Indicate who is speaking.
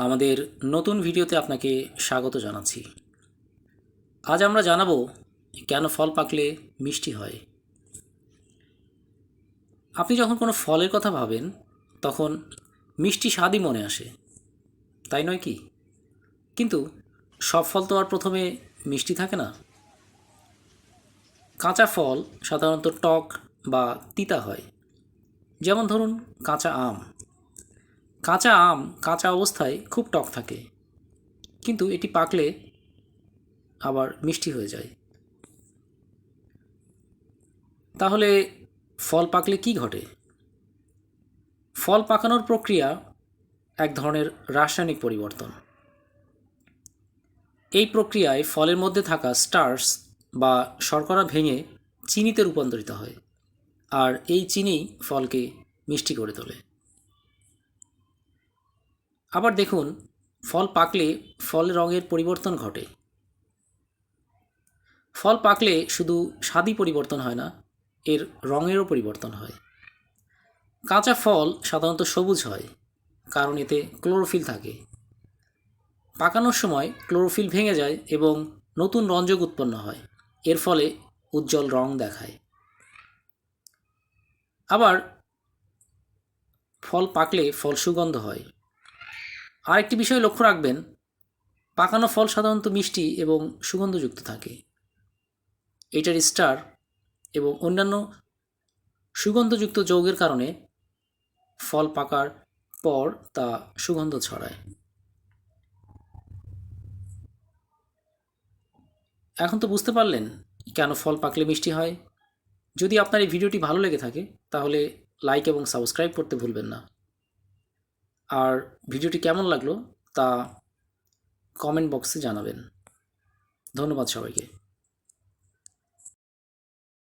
Speaker 1: আমাদের নতুন ভিডিওতে আপনাকে স্বাগত জানাচ্ছি। আজ আমরা জানাব কেন ফল পাকলে মিষ্টি হয়। আপনি যখন কোনো ফলের কথা ভাবেন, তখন মিষ্টি স্বাদই মনে আসে। তাই নয় কি? কিন্তু সব ফল তো আর প্রথমে মিষ্টি থাকে না। কাঁচা ফল সাধারণত টক বা তিতা হয়। যেমন ধরুন কাঁচা আম। কাঁচা আম, কাঁচা অবস্থায় খুব টক থাকে। কিন্তু এটি পাকলে আবার মিষ্টি হয়ে যায়। তাহলে ফল পাকলে কি ঘটে? ফল পাকানোর প্রক্রিয়া এক ধরনের রাসায়নিক পরিবর্তন। এই প্রক্রিয়ায় ফলের মধ্যে থাকা স্টার্স বা শর্করা ভেঙে চিনিতে রূপান্তরিত হয়, আর এই চিনি ফলকে মিষ্টি করে তোলে। আবার দেখুন, ফল পাকলে ফলের রঙের পরিবর্তন ঘটে। ফল পাকলে শুধু স্বাদই পরিবর্তন হয় না, এর রঙেরও পরিবর্তন হয়। কাঁচা ফল সাধারণত সবুজ হয়, কারণ এতে ক্লোরোফিল থাকে। পাকানোর সময় ক্লোরোফিল ভেঙে যায় এবং নতুন রঞ্জক উৎপন্ন হয়, এর ফলে উজ্জ্বল রং দেখায়। আবার, ফল পাকলে ফল সুগন্ধ হয় আরেকটি বিষয় লক্ষ্য রাখবেন, পাকানো ফল সাধারণত মিষ্টি এবং সুগন্ধযুক্ত থাকে। এটার স্টার এবং অন্যান্য সুগন্ধযুক্ত যৌগের কারণে ফল পাকার পর তা সুগন্ধ ছড়ায়। এখন তো বুঝতে পারলেন কেন ফল পাকলে মিষ্টি হয়। যদি আপনার এই ভিডিওটি ভালো লেগে থাকে, তাহলে লাইক এবং সাবস্ক্রাইব করতে ভুলবেন না। আর ভিডিওটি কেমন লাগল তা কমেন্ট বক্সে জানাবেন। ধন্যবাদ সবাইকে।